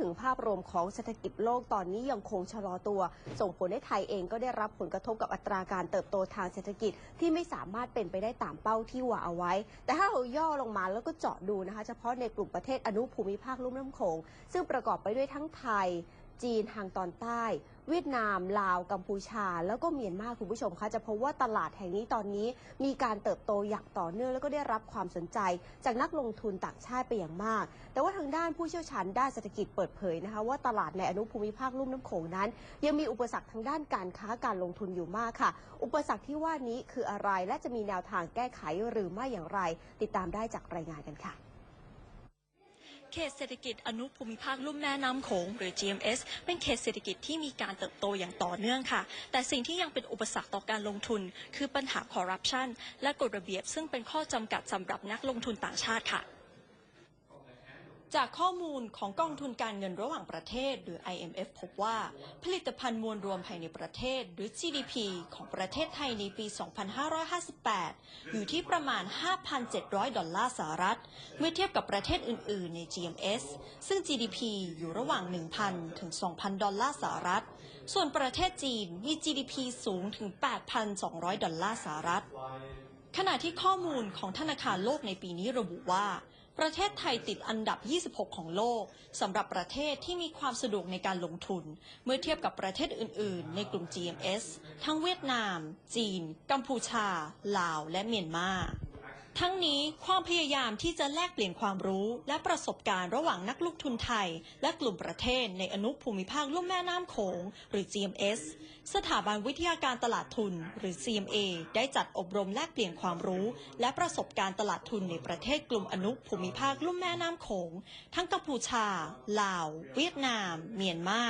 ถึงภาพรวมของเศรษฐกิจโลกตอนนี้ยังคงชะลอตัว ส่งผลให้ไทยเองก็ได้รับผลกระทบกับอัตราการเติบโตทางเศรษฐกิจที่ไม่สามารถเป็นไปได้ตามเป้าที่ว่าเอาไว้ แต่ถ้าเราย่อลงมาแล้วก็เจาะดูนะคะ เฉพาะในกลุ่มประเทศอนุภูมิภาคลุ่มน้ำโขงซึ่งประกอบไปด้วยทั้งไทย จีนทางตอนใต้ เวียดนาม ลาว กัมพูชา แล้วก็เมียนมาคุณผู้ชมคะจะพบว่าตลาดแห่งนี้ตอนนี้ มีการเติบโตอย่างต่อเนื่องแล้วก็ได้รับความสนใจ จากนักลงทุนต่างชาติไปอย่างมาก แต่ว่าทางด้านผู้เชี่ยวชาญด้านเศรษฐกิจเปิดเผยนะคะว่าตลาดในอนุภูมิภาคลุ่มน้ำโขงนั้น ยังมีอุปสรรคทางด้านการค้าการลงทุนอยู่มากค่ะ อุปสรรคที่ว่านี้คืออะไรและจะมีแนวทางแก้ไขหรือไม่อย่างไร ติดตามได้จากรายงานกันค่ะ เขตเศรษฐกิจอนุภูมิภาคลุ่มแม่น้ำโขงหรือ GMS เป็นเขตเศรษฐกิจที่มีการเติบโตอย่างต่อเนื่องค่ะ แต่สิ่งที่ยังเป็นอุปสรรคต่อการลงทุน คือปัญหาคอร์รัปชันและกฎระเบียบซึ่งเป็นข้อจำกัดสำหรับนักลงทุนต่างชาติค่ะ จากข้อมูลของกองทุนการเงินระหว่างประเทศ หรือ IMF พบว่า ผลิตภัณฑ์มวลรวมภายในประเทศ หรือ GDP ของประเทศไทยในปี 2558 อยู่ที่ประมาณ 5,700 ดอลลาร์สหรัฐ เมื่อเทียบกับประเทศอื่น ๆ ใน GMS ซึ่ง GDP อยู่ระหว่าง 1,000 ถึง 2,000 ดอลลาร์สหรัฐ ส่วนประเทศจีนมี GDP สูงถึง 8,200 ดอลลาร์สหรัฐ ขณะที่ข้อมูลของธนาคารโลกในปีนี้ระบุว่า ประเทศไทยติดอันดับ 26 ของโลกสำหรับประเทศที่มีความสะดวกในการลงทุน เมื่อเทียบกับประเทศอื่น ๆ ในกลุ่ม GMS ทั้งเวียดนาม จีน กัมพูชา ลาว และเมียนมา ทั้งนี้ความพยายามที่จะแลกเปลี่ยนความรู้ และประสบการณ์ระหว่างนักลงทุนไทย และกลุ่มประเทศในอนุภูมิภาคลุ่มแม่น้ำโขง หรือ GMS สถาบันวิทยาการตลาดทุน หรือ CMA ได้จัดอบรมแลกเปลี่ยนความรู้ และประสบการณ์ตลาดทุนในประเทศกลุ่มอนุภูมิภาคลุ่มแม่น้ำโขง ทั้งกัมพูชา ลาว เวียดนาม เมียนมา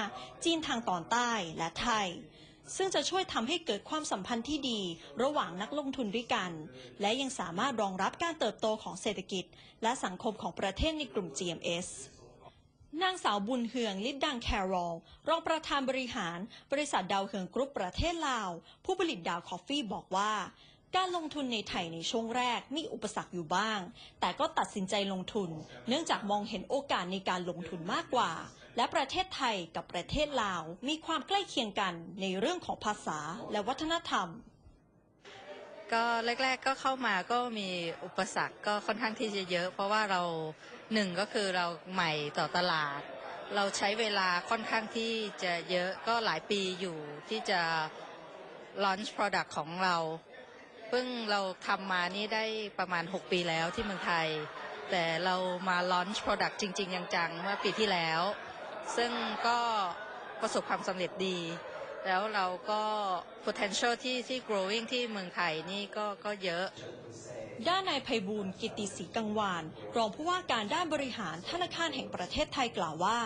จีนทางตอนใต้ และไทย ซึ่งจะช่วยทำให้เกิดความสัมพันธ์ที่ดี ระหว่างนักลงทุนด้วยกัน และยังสามารถรองรับการเติบโตของเศรษฐกิจ และสังคมของประเทศในกลุ่ม GMS นางสาวบุญเฮืองลิดดังแครอลรองประธานบริหาร บริษัทดาวเฮืองกรุ๊ปประเทศลาว ผู้ผลิตดาวคอฟฟี่บอกว่า การลงทุนในไทยในช่วงแรกมีอุปสรรคอยู่บ้าง แต่ก็ตัดสินใจลงทุน เนื่องจากมองเห็นโอกาสในการลงทุนมากกว่า และประเทศไทยกับประเทศลาว มีความใกล้เคียงกันในเรื่องของภาษาและวัฒนธรรม ก็แรก ๆ ก็เข้ามาก็มีอุปสรรคก็ค่อนข้างที่จะเยอะ เพราะว่าเราหนึ่งก็คือเราใหม่ต่อตลาด เราใช้เวลาค่อนข้างที่จะเยอะก็หลายปีอยู่ที่จะ launch product ของเรา พิ่งเราทำมานี่ได้ประมาณ 6 ปีแล้วที่เมืองไทย แต่เรามา launch product จริง ๆ จังๆเมื่อปีที่แล้ว ซึ่งก็ประสบความสำเร็จดี แล้วเราก็ potential ที่ที่ growing ที่เมืองไทยนี่ก็ก็เยอะ ด้านนายไพบูลย์กิติศรีกังวานรองผู้ว่าการด้านบริหารธนาคารแห่งประเทศไทยกล่าวว่า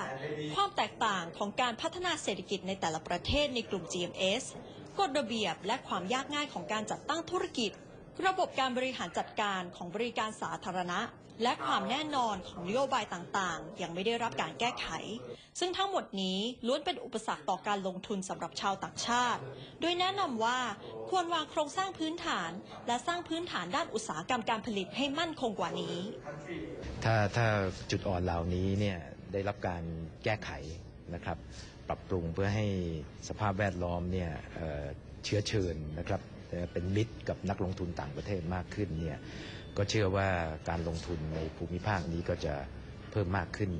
ความแตกต่างของการพัฒนาเศรษฐกิจในแต่ละประเทศในกลุ่ม GMS กฎระเบียบและความยากง่ายของการจัดตั้งธุรกิจ ระบบการบริหารจัดการของบริการสาธารณะ และความแน่นอนของนโยบายต่างๆ ยังไม่ได้รับการแก้ไข ซึ่งทั้งหมดนี้ล้วนเป็นอุปสรรคต่อการลงทุนสำหรับชาวต่างชาติ โดยแนะนำว่าควรวางโครงสร้างพื้นฐาน และสร้างพื้นฐานด้านอุตสาหกรรมการผลิตให้มั่นคงกว่านี้ ถ้าถ้าจุดอ่อนเหล่านี้เนี่ยได้รับการแก้ไขนะครับ ปรับปรุงเพื่อให้สภาพแวดล้อมเนี่ยเชื้อเชิญนะครับเอ่อเป็นมิตรกับนักลงทุนต่างประเทศมากขึ้นเนี่ยก็เชื่อว่าการลงทุนในภูมิภาคนี้ก็จะเพิ่มมากขึ้น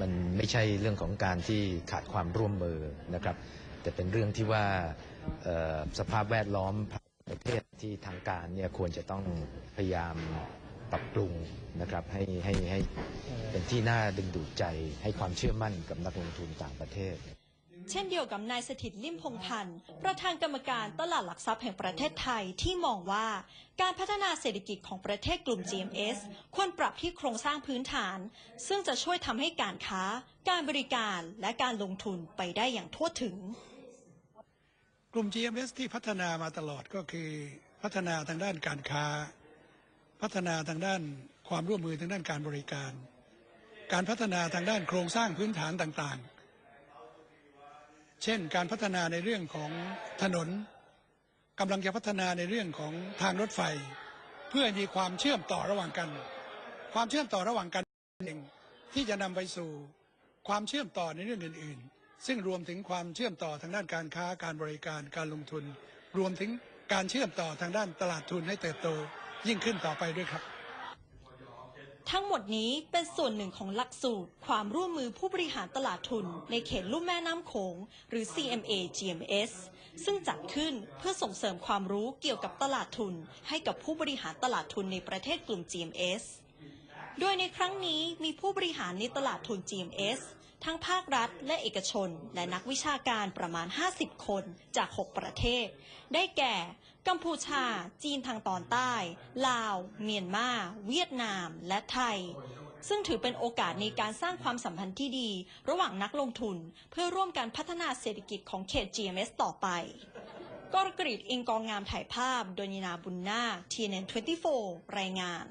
มันไม่ใช่เรื่องของการที่ขาดความร่วมมือนะครับ แต่เป็นเรื่องที่ว่าสภาพแวดล้อมประเทศที่ทางการเนี่ยควรจะต้องพยายามปรับปรุงนะครับให้ให้ให้เป็นที่น่าดึงดูดใจให้ความเชื่อมั่นกับนักลงทุนต่างประเทศ เช่นเดียวกับนายสถิตลิมพงพันธ์ประธานกรรมการตลาดหลักทรัพย์แห่งประเทศไทยที่มองว่าการพัฒนาเศรษฐกิจของประเทศกลุ่ม GMS ควรปรับที่โครงสร้างพื้นฐาน ซึ่งจะช่วยทำให้การค้า การบริการและการลงทุนไปได้อย่างทั่วถึง กลุ่ม GMS ที่พัฒนามาตลอดก็คือพัฒนาทางด้านการค้า พัฒนาทางด้านความร่วมมือทางด้านการบริการ การพัฒนาทางด้านโครงสร้างพื้นฐานต่างๆ เช่น การพัฒนาในเรื่องของถนนกำลังจะพัฒนาในเรื่องของทางรถไฟ เพื่อมีความเชื่อมต่อระหว่างกัน ความเชื่อมต่อระหว่างกันเองที่จะนำไปสู่ความเชื่อมต่อในเรื่องอื่น ๆ ซึ่งรวมถึงความเชื่อมต่อทางด้านการค้าการบริการการลงทุน รวมถึงการเชื่อมต่อทางด้านตลาดทุนให้เติบโตยิ่งขึ้นต่อไปด้วยครับ ทั้งหมดนี้เป็นส่วนหนึ่งของหลักสูตร ความร่วมมือผู้บริหารตลาดทุน ในเขตลุ่มแม่น้ำโขง หรือ CMA GMS ซึ่งจัดขึ้นเพื่อส่งเสริมความรู้เกี่ยวกับตลาดทุน ให้กับผู้บริหารตลาดทุนในประเทศกลุ่ม GMS โดยในครั้งนี้มีผู้บริหารในตลาดทุน GMS ทั้งภาครัฐและเอกชน และนักวิชาการประมาณ 50 คนจาก 6 ประเทศ ได้แก่ กัมพูชา จีนทางตอนใต้ ลาว เมียนมา เวียดนาม และไทย ซึ่งถือเป็นโอกาสในการสร้างความสัมพันธ์ที่ดี ระหว่างนักลงทุน เพื่อร่วมกันพัฒนาเศรษฐกิจของเขต GMS ต่อไปกรกริดอิงกองงามถ่ายภาพ โดยนินาบุญนา TNN24 รายงาน